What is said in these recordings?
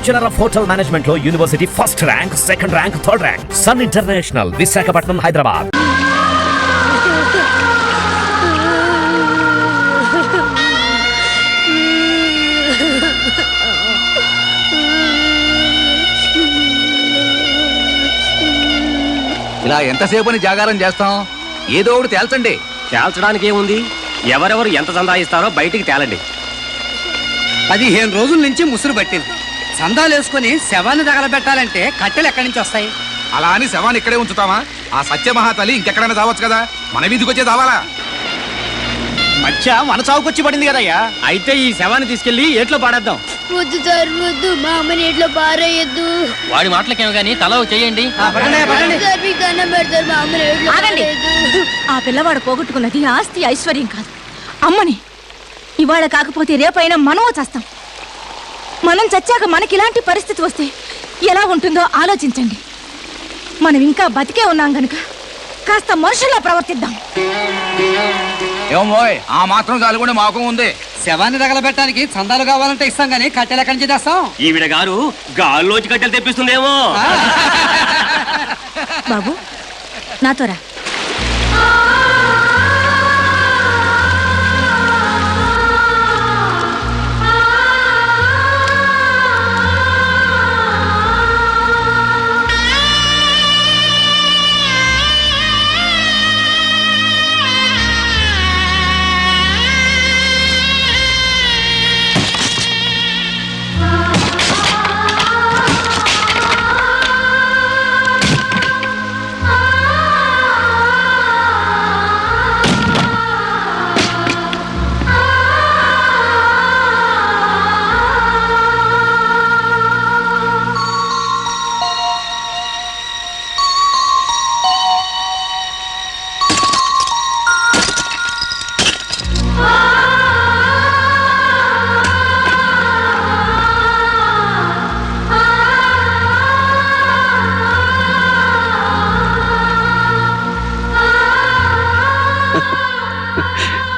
Bachelor of hotel మేనేజ్మెంట్లో university first rank second rank third rank. Sun international Visakhapatnam Hyderabad. ఇలా ఎంతసేపు జాగారం చేస్తాం? ఏదో ఒకటి తేల్చండి. తేల్చడానికి ఏముంది? ఎవరెవరు ఎంత సందాయిస్తారో బయటికి తేలండి. పదిహేను రోజుల నుంచి ముసురు పట్టింది. సందాలు వేసుకుని శవాన్ని తగలబెట్టాలంటే కట్టెలు ఎక్కడి నుంచి వస్తాయి? అలా అని శవాన్ని ఇక్కడే ఉంచుతామా ఆ సత్యమహాతలి ఇంకెక్కడైనా దావచ్చు కదా? మన వీధికి వచ్చే దావాలా మధ్య మన చావుకొచ్చి పడింది కదయ్యా. అయితే ఈ శవాన్ని తీసుకెళ్ళి ఏట్లో పాడేద్దాం. వద్దు సార్ వద్దు. మా అమ్మని ఎట్లా పారేయద్దు. వాడి మాటలకేమో గానీ తల చేయండి సార్ మీకు దండం పెడతారు. మా అమ్మని ఎట్లా ఆగండి. పారేయద్దు. ఆ పిల్లవాడు పోగొట్టుకున్నది ఆస్తి ఐశ్వర్యం కాదు. అమ్మని ఇవాళ కాకపోతే రేపైనా మనమో చేస్తాం. మనం చచ్చాక మనకి ఇలాంటి పరిస్థితి వస్తే ఎలా ఉంటుందో ఆలోచించండి. మనం ఇంకా బతికే ఉన్నాం గనుక కాస్త మనుషుల్లా ప్రవర్తిద్దాం. ఏమోయ్ ఆ మాత్రం చాలు కూడా మాకు ఉంది. శవాన్ని తగలబెట్టడానికి సందాలు కావాలంటే ఇస్తాం కానీ కట్టెలు ఎక్కడి నుంచి తెస్తాం? ఈవిడ గారు గాల్లోంచి కట్టెలు తెప్పిస్తుందేమో. బాబు నాతో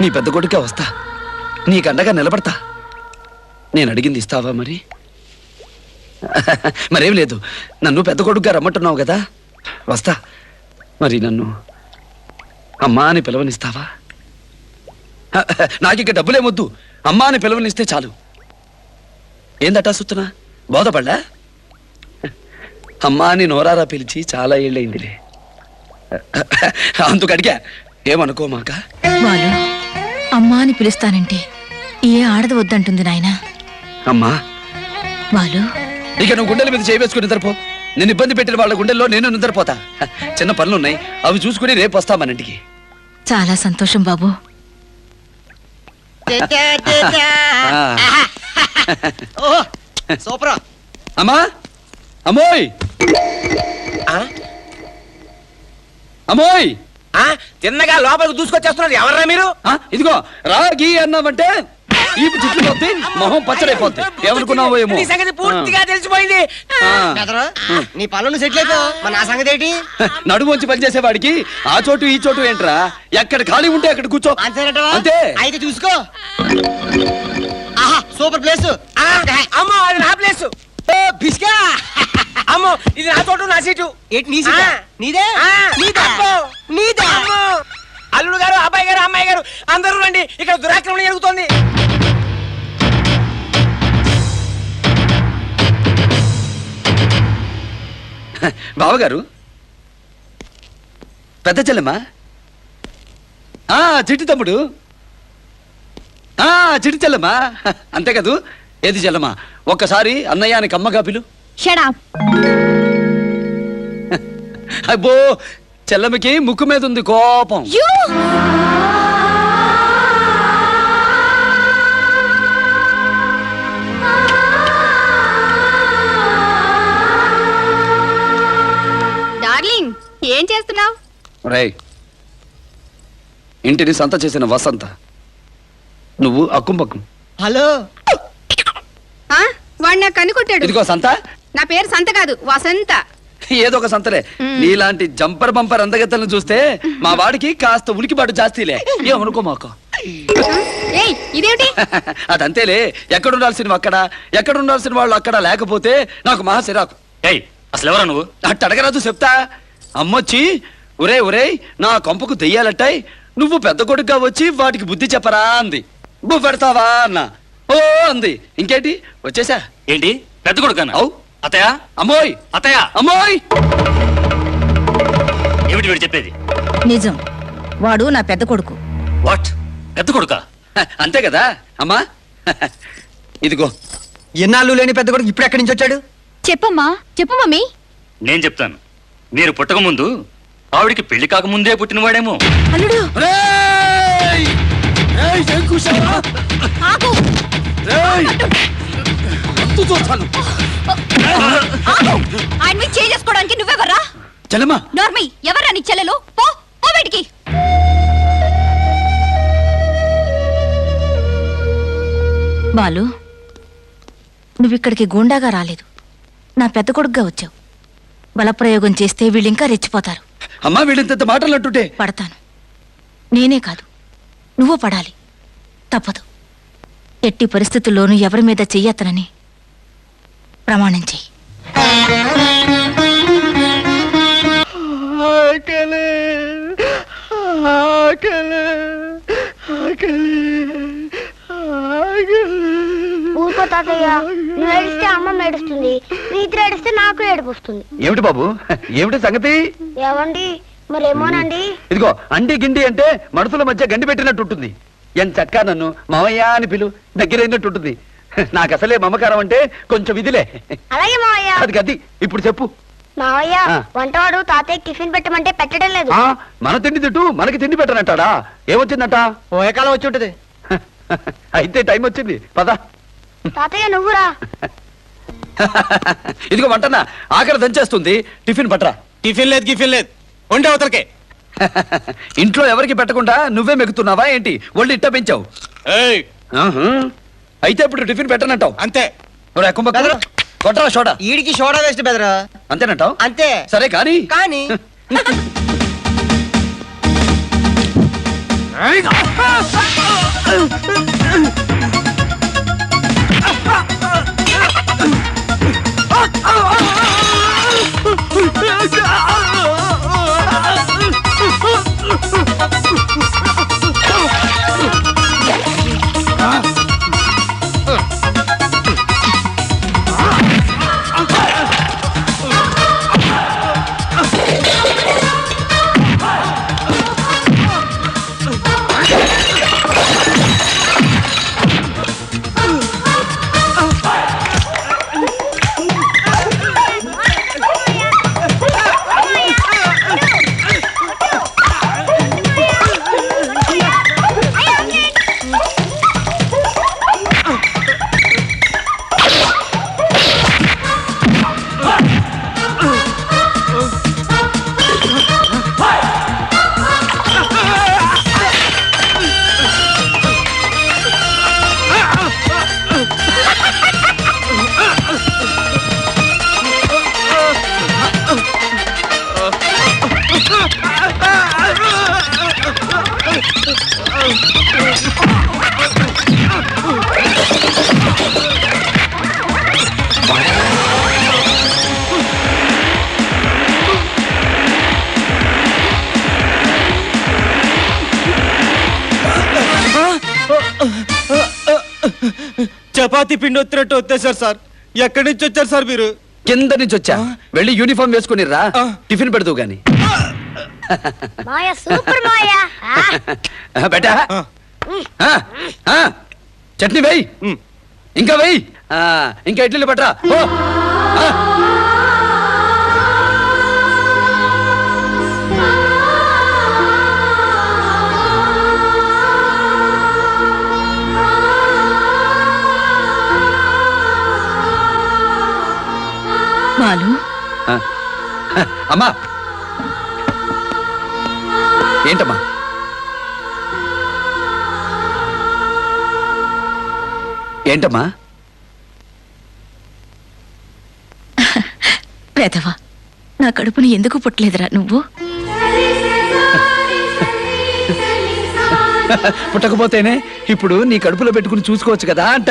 నీ పెద్ద కొడుకే వస్తా. నీకండగా నిలబడతా. నేను అడిగింది ఇస్తావా మరి? మరేం లేదు. నన్ను పెద్ద కొడుకుగా రమ్మంటున్నావు కదా. వస్తా. మరి నన్ను అమ్మా అని పిలవనిస్తావా? నాకు ఇక డబ్బులేమొద్దు అమ్మా అని పిలవనిస్తే చాలు. ఏందటా సుత్తనా? బోధపడ్డా అమ్మా అని నోరారా పిలిచి చాలా ఏళ్ళైందిలే అందుకు అడిగా ఏమనుకోమాక అమ్మా అని పిలుస్తానంటే ఏ ఆడది వద్దంటుంది నాయనా? అమ్మా. బాలు. ఇక నువ్వు గుండెల మీద చేయవేసుకుని నిద్రపో. నేను ఇబ్బంది పెట్టిన వాళ్ళ గుండెల్లో నేను నిద్రపోతా. చిన్న పనులు ఉన్నాయి అవి చూసుకుని రేపు వస్తా మన ఇంటికి. చాలా సంతోషం బాబు. ఆ. సూపర్. అమ్మా. అమ్మోయ్. అమ్మోయ్. తిన్నగా లోపలికి దూసుకొచ్చేస్తున్నారు. ఎవర్రా మీరు? ఆ, ఇదిగో రాగి అన్నావంటే ఈ చుట్లు పోతే మొహం పచ్చడైపోద్ది. ఏమనుకున్నావో ఏమో. నీ సంగతి పూర్తిగా తెలిసిపోయింది. ఆ. నీ పనులు సెటిల్ అయిపో. మన నా సంగతి ఏంటి నడుమొంచి పనిచేసేవాడికి ఆ చోటు ఈ చోటు ఏంట్రా? ఎక్కడ ఖాళీ ఉంటే అక్కడ కూర్చో. అంతే. అయితే చూసుకో. ఆహా సూపర్ ప్లేస్. ఆ, అమ్మో అది నా ప్లేస్. బిస్కా అమ్మో ఇది నా చోటు నా సీటు. ఏంటి నీ సీటా? ఆ. నీదే? ఆ, నీదా? అబ్బో. నీదా? అమ్మో. అల్లుడు గారు అబ్బాయి గారు అమ్మాయి గారు అందరూ రండి. ఇక్కడ దురాక్రమణ జరుగుతోంది. బావగారు? పెద్ద చెల్లెమ్మా? ఆ చిట్టి తమ్ముడు. ఆ చిట్టి చెల్లెమ్మా. అంతే కదూ? ఏది చెల్లెమ్మా ఒక్కసారి అన్నయ్య అని కమ్మగా పిలు. షడా అబ్బో చెల్లెమ్మకి ముక్కు మీద ఉంది కోపం. డార్లింగ్ ఏం చేస్తున్నావు? రేయ్ ఇంటిని సంత చేసిన వసంత. నువ్వు అక్కుంపక్కం. హలో వాడు నాకు కనుకొట్టాడు. ఇదిగో సంత. నా పేరు సంత కాదు వసంత. ఏదో ఒక సంతలే. నీలాంటి జంపర్ బంపర్ అందగత్తలను చూస్తే మా వాడికి కాస్త ఉలికిపాటు జాస్తీలే. ఏమనుకో మాకు. ఏయ్ ఇదేమిటి? అదంతేలే. ఎక్కడ ఉండాల్సిన అక్కడ? ఎక్కడ ఉండాల్సిన వాళ్ళు అక్కడ లేకపోతే నాకు మహా సిరాకు ఏయ్ అసలు ఎవరా నువ్వు? అట్ట అడగరాదు చెప్తా. అమ్మొచ్చి ఒరే ఒరే నా కొంపకు దెయ్యాలట్టాయి. నువ్వు పెద్ద కొడుకుగా వచ్చి వాటికి బుద్ధి చెప్పరా అంది. నువ్వు పెడతావా అన్న. ఓ అంది. ఇంకేంటి? వచ్చేసా? ఏంటి? పెద్ద కొడుకన్నా అవు అతయ్య అమ్మోయ్. అతయ్య అమ్మోయ్. ఏమిటి వీడు చెప్పేది? నిజం. వాడు నా పెద్ద కొడుకు. వాట్? పెద్ద కొడుకా? అంతే కదా? అమ్మా. ఇదిగో. ఎన్నాళ్ళు లేని పెద్ద కొడుకు ఇప్పుడు ఎక్కడి నుంచి వచ్చాడు? చెప్పమ్మా. చెప్పు మమ్మీ. నేను చెప్తాను. మీరు పుట్టక ముందు ఆవిడికి పెళ్ళి కాకముందే పుట్టినవాడేమో. అల్లుడు? ఆగు. చూస్తాను. ఆయన మీద చేసుకోవడానికి నువ్వెవర్రా చెల్లమ్మా. నార్మీ ఎవర్రా నీ చెల్లెలు? పో పో బయటికి. బాలు నువ్విక్కడికి గూండాగా రాలేదు. నా పెద్ద కొడుకుగా వచ్చావు. బలప్రయోగం చేస్తే వీళ్ళింకా రెచ్చిపోతారు. అమ్మా వీళ్ళింత మాటలు అంటుంటే. పడతాను. నేనే కాదు. నువ్వు పడాలి. తప్పదు. ఎట్టి పరిస్థితుల్లోనూ ఎవరి మీద చెయ్యతనని ప్రమాణం చెయ్యి. ఊరుకో తాతయ్య నువ్వు ఏడిస్తే అమ్మ ఏడుస్తుంది నీతి ఏడిస్తే నాకు ఏడుపు వస్తుంది ఏమిటి బాబు? ఏమిటి సంగతి? ఏమండి మరేమోనండి? ఇదిగో అండి గిండి అంటే మనుషుల మధ్య గండి పెట్టినట్టు ఉంటుంది. ఎంత చక్కా నన్ను? మావయ్య అని పిలు దగ్గరైనట్టు ఉంటుంది. నాకు అసలే మమకారం అంటే కొంచెం ఇదిలే. అలాగే మావయ్య. అది గది ఇప్పుడు చెప్పు. మావయ్య ఆ. వంటవాడు తాతయ్య టిఫిన్ పెట్టమంటే పెట్టడం లేదు. ఆ మన తిండి తిట్టు మనకి తిండి పెట్టనంటాడా? ఏమొచ్చిందట? ఓ కాలం వచ్చి ఉంటుంది. అయితే టైం వచ్చింది. పద. తాతయ్య నువ్వురా. ఇదిగో వంటనా ఆకలి దంచేస్తుంది. టిఫిన్ పట్రా. టిఫిన్ లేదు గిఫిన్ లేదు. ఉండే అవతలకే. ఇంట్లో ఎవరికి పెట్టకుండా నువ్వే మెగుతున్నావా ఏంటి? ఒళ్ళు ఇట్ట పెంచావు. అయితే ఇప్పుడు టిఫిన్ పెట్టనంటావు. అంతే. కొట్టరా షోడా. ఈడికి సోడా వేస్ట్ బెదరా. అంతేనంటావు? అంతే. సరే కానీ. కానీ. చపాతీ పిండి వచ్చినట్టు వచ్చేసారు సార్. ఎక్కడి నుంచి వచ్చారు సార్ మీరు? కింద నుంచి వచ్చా? వెళ్ళి యూనిఫామ్ వేసుకుని రా. టిఫిన్ పెడతావు గాని. మాయ సూపర్ మాయ. ఆ, బెటా. ఆ. చట్నీ వెయ్యి ఉమ్. ఇంకా వెయ్యి ఆ, ఇంకా ఇడ్లీలు పట్టరా. బాలు. అమ్మా! ఏంటమ్మా? ఏంటమ్మా? పేదవా నా కడుపుని ఎందుకు పుట్టలేదురా నువ్వు? పుట్టకపోతేనే ఇప్పుడు నీ కడుపులో పెట్టుకుని చూసుకోవచ్చు కదా అంట.